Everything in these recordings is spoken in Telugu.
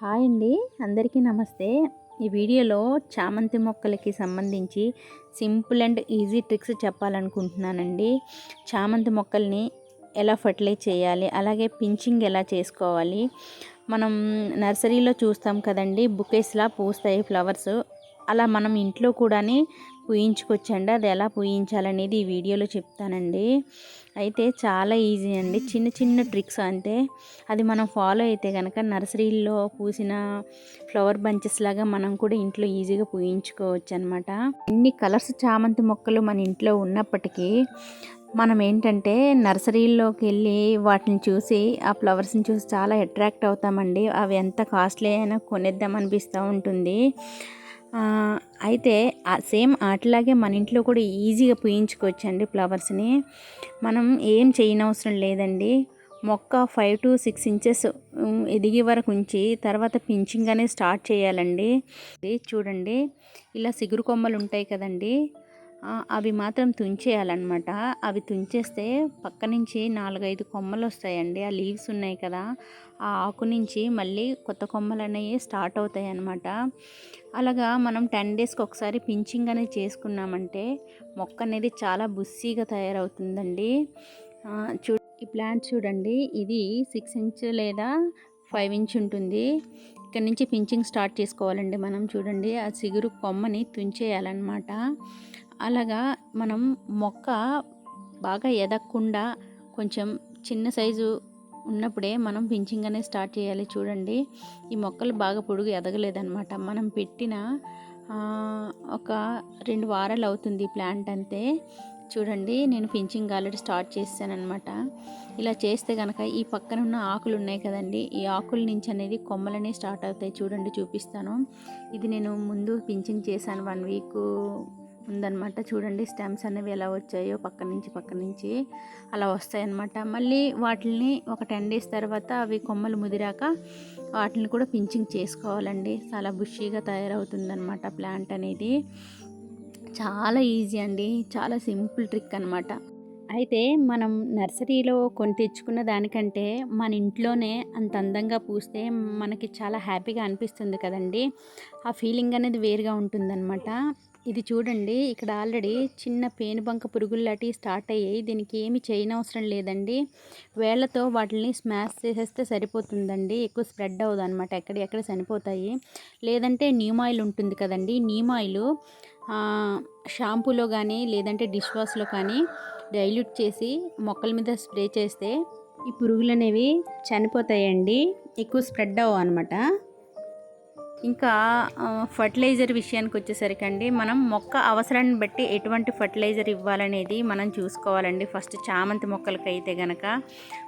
హాయ్ అండి. అందరికీ నమస్తే. ఈ వీడియోలో చామంతి మొక్కలకి సంబంధించి సింపుల్ అండ్ ఈజీ ట్రిక్స్ చెప్పాలనుకుంటున్నానండి. చామంతి మొక్కల్ని ఎలా ఫర్టిలైజ్ చేయాలి అలాగే పించింగ్ ఎలా చేసుకోవాలి. మనం నర్సరీలో చూస్తాం కదండి బుకేస్లా పూస్తాయి ఫ్లవర్స్. అలా మనం ఇంట్లో కూడాని పూయించుకొచ్చండి. అది ఎలా పూయించాలనేది ఈ వీడియోలో చెప్తానండి. అయితే చాలా ఈజీ అండి. చిన్న చిన్న ట్రిక్స్ అంతే అది మనం ఫాలో అయితే కనుక నర్సరీల్లో పూసిన ఫ్లవర్ బంచెస్ లాగా మనం కూడా ఇంట్లో ఈజీగా పూయించుకోవచ్చు అనమాట ఎన్ని కలర్స్ చామంతి మొక్కలు మన ఇంట్లో ఉన్నప్పటికీ మనం ఏంటంటే నర్సరీలోకి వెళ్ళి వాటిని చూసి ఆ ఫ్లవర్స్ని చూసి చాలా అట్రాక్ట్ అవుతామండి. అవి ఎంత కాస్ట్లీ అయినా కొనేద్దాం అనిపిస్తూ ఉంటుంది. అయితే సేమ్ అట్లాగే మన ఇంట్లో కూడా ఈజీగా పూయించుకోవచ్చండి ఫ్లవర్స్ని. మనం ఏం చేయనవసరం లేదండి. మొక్క ఫైవ్ టు సిక్స్ ఇంచెస్ ఎదిగే వరకు ఉంచి తర్వాత పించింగ్ అనేది స్టార్ట్ చేయాలండి. చూడండి. ఇలా సిగురు కొమ్మలు ఉంటాయి కదండి. అవి మాత్రం తుంచేయాలన్నమాట. అవి తుంచేస్తే పక్క నుంచి నాలుగైదు కొమ్మలు వస్తాయండి ఆ లీవ్స్ ఉన్నాయి కదా ఆ ఆకు నుంచి మళ్ళీ కొత్త కొమ్మలు అనేవి స్టార్ట్ అవుతాయి అన్నమాట అలాగా మనం టెన్ డేస్కి ఒకసారి పించింగ్ అనేది చేసుకున్నామంటే మొక్క అనేది చాలా బుస్సీగా తయారవుతుందండి. చూ ఈ ప్లాంట్ చూడండి. ఇది సిక్స్ ఇంచ్ లేదా ఫైవ్ ఇంచ్ ఉంటుంది. ఇక్కడ నుంచి పించింగ్ స్టార్ట్ చేసుకోవాలండి మనం చూడండి. ఆ చిగురు కొమ్మని తుంచేయాలన్నమాట. అలాగా మనం మొక్క బాగా ఎదగకుండా కొంచెం చిన్న సైజు ఉన్నప్పుడే మనం పించింగ్ అనేది స్టార్ట్ చేయాలి. చూడండి ఈ మొక్కలు బాగా పొడుగు ఎదగలేదన్నమాట. మనం పెట్టిన ఒక రెండు వారాలు అవుతుంది ప్లాంట్ అంతే. చూడండి నేను పించింగ్ ఆల్రెడీ స్టార్ట్ చేశానమాట ఇలా చేస్తే కనుక ఈ పక్కన ఉన్న ఆకులు ఉన్నాయి కదండి ఈ ఆకుల నుంచి అనేది కొమ్మలనే స్టార్ట్ అవుతాయి. చూడండి చూపిస్తాను. ఇది నేను ముందు పించింగ్ చేశాను వన్ వీక్ ఉందన్నమాట. చూడండి స్టెమ్స్ అనేవి ఎలా వచ్చాయో పక్క నుంచి పక్క నుంచి అలా వస్తాయన్నమాట. మళ్ళీ వాటిని ఒక టెన్ డేస్ తర్వాత అవి కొమ్మలు ముదిరాక వాటిని కూడా పించింగ్ చేసుకోవాలండి. చాలా బుషీగా తయారవుతుందన్నమాట ప్లాంట్ అనేది. చాలా ఈజీ అండి. చాలా సింపుల్ ట్రిక్ అనమాట అయితే మనం నర్సరీలో కొని తెచ్చుకున్న దానికంటే మన ఇంట్లోనే అంత అందంగా పూస్తే మనకి చాలా హ్యాపీగా అనిపిస్తుంది కదండి. ఆ ఫీలింగ్ అనేది వేరుగా ఉంటుందన్నమాట. ఇది చూడండి ఇక్కడ ఆల్రెడీ చిన్న పేనుబంక పురుగుల్లాంటివి స్టార్ట్ అయ్యాయి. దీనికి ఏమి చేయనవసరం లేదండి. వేళ్ళతో వాటిని స్మాష్ చేసేస్తే సరిపోతుందండి. ఎక్కువ స్ప్రెడ్ అవ్వదు అనమాట ఎక్కడెక్కడ చనిపోతాయి. లేదంటే నీమ్ ఆయిల్ ఉంటుంది కదండి. నీమ్ ఆయిల్ షాంపూలో కానీ లేదంటే డిష్ వాష్లో కానీ డైల్యూట్ చేసి మొక్కల మీద స్ప్రే చేస్తే ఈ పురుగులు అనేవి చనిపోతాయండి. ఎక్కువ స్ప్రెడ్ అవ్వ అనమాట ఇంకా ఫర్టిలైజర్ విషయానికి వచ్చేసరికి అండి మనం మొక్క అవసరాన్ని బట్టి ఎటువంటి ఫర్టిలైజర్ ఇవ్వాలనేది మనం చూసుకోవాలండి. ఫస్ట్ చామంతి మొక్కలకి అయితే గనక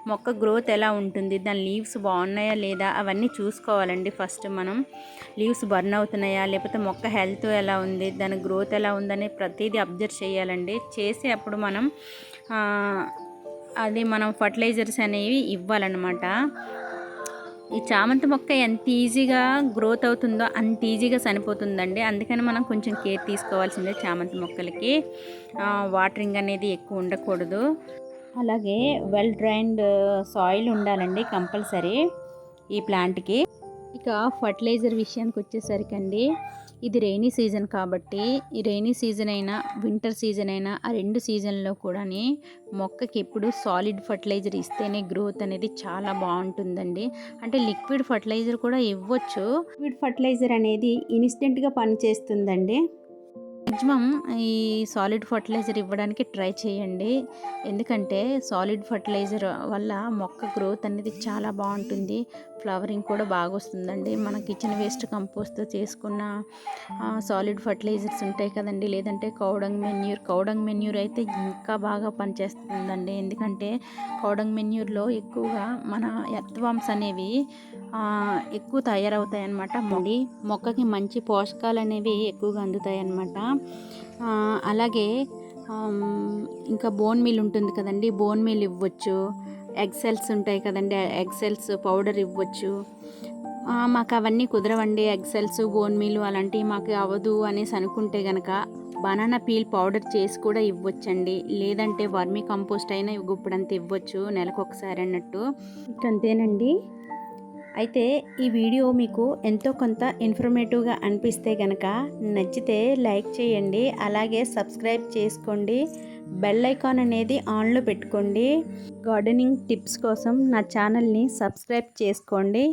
మొక్క గ్రోత్ ఎలా ఉంటుంది దాని లీవ్స్ బాగున్నాయా లేదా అవన్నీ చూసుకోవాలండి ఫస్ట్ మనం. లీవ్స్ బర్న్ అవుతున్నాయా లేకపోతే మొక్క హెల్త్ ఎలా ఉంది దాని గ్రోత్ ఎలా ఉందని ప్రతిదీ అబ్జర్వ్ చేయాలండి. చేసి అప్పుడు మనం అది మనం ఫర్టిలైజర్స్ అనేవి ఇవ్వాలన్నమాట. ఈ చామంతి మొక్క ఎంత ఈజీగా గ్రోత్ అవుతుందో అంత ఈజీగా చనిపోతుందండి. అందుకని మనం కొంచెం కేర్ తీసుకోవాల్సిందే చామంతి మొక్కలకి. వాటరింగ్ అనేది ఎక్కువ ఉండకూడదు. అలాగే వెల్ డ్రైన్డ్ సాయిల్ ఉండాలండి కంపల్సరీ ఈ ప్లాంట్కి. ఇక ఫర్టిలైజర్ విషయానికి వచ్చేసరికి అండి ఇది రైనీ సీజన్ కాబట్టి ఈ రైనీ సీజన్ అయినా వింటర్ సీజన్ అయినా ఆ రెండు సీజన్లో కూడా మొక్కకి ఎప్పుడు సాలిడ్ ఫర్టిలైజర్ ఇస్తేనే గ్రోత్ అనేది చాలా బాగుంటుందండి. అంటే లిక్విడ్ ఫర్టిలైజర్ కూడా ఇవ్వచ్చు. లిక్విడ్ ఫర్టిలైజర్ అనేది ఇన్స్టెంట్గా పనిచేస్తుందండి. మ్యాక్సిమం ఈ సాలిడ్ ఫర్టిలైజర్ ఇవ్వడానికి ట్రై చేయండి. ఎందుకంటే సాలిడ్ ఫర్టిలైజర్ వల్ల మొక్క గ్రోత్ అనేది చాలా బాగుంటుంది. ఫ్లవరింగ్ కూడా బాగా వస్తుందండి. మన కిచెన్ వేస్ట్ కంపోస్ట్తో చేసుకున్న సాలిడ్ ఫర్టిలైజర్స్ ఉంటాయి కదండి. లేదంటే కౌడంగ్ మెన్యూర్. కౌడంగ్ మెన్యూర్ అయితే ఇంకా బాగా పనిచేస్తుందండి. ఎందుకంటే కౌడంగ్ మెన్యూర్లో ఎక్కువగా మన ఎర్త్వామ్స్ అనేవి ఎక్కువ తయారవుతాయి అన్నమాట మొడి. మొక్కకి మంచి పోషకాలు అనేవి ఎక్కువగా అందుతాయి అన్నమాట అలాగే ఇంకా బోన్ మిల్ ఉంటుంది కదండి బోన్ మిల్ ఇవ్వచ్చు. ఎగ్సెల్స్ ఉంటాయి కదండి ఎగ్సెల్స్ పౌడర్ ఇవ్వచ్చు. మాకు అవన్నీ కుదరవండి ఎగ్సెల్స్ బోన్ మీలు అలాంటివి మాకు అవ్వదు అనేసి అనుకుంటే కనుక బనానా పీల్ పౌడర్ చేసి కూడా ఇవ్వచ్చండి. లేదంటే వర్మీ కంపోస్ట్ అయినా ఇప్పుడంతా ఇవ్వచ్చు నెలకు ఒకసారి అన్నట్టు. అంతేనండి అయితే ఈ వీడియో మీకు ఎంతో కొంత ఇన్ఫర్మేటివ్గా అనిపిస్తే కనుక నచ్చితే లైక్ చేయండి అలాగే సబ్స్క్రైబ్ చేసుకోండి బెల్ ఐకాన్ అనేది ఆన్లో పెట్టుకోండి. గార్డెనింగ్ టిప్స్ కోసం నా ఛానల్ని సబ్స్క్రైబ్ చేసుకోండి.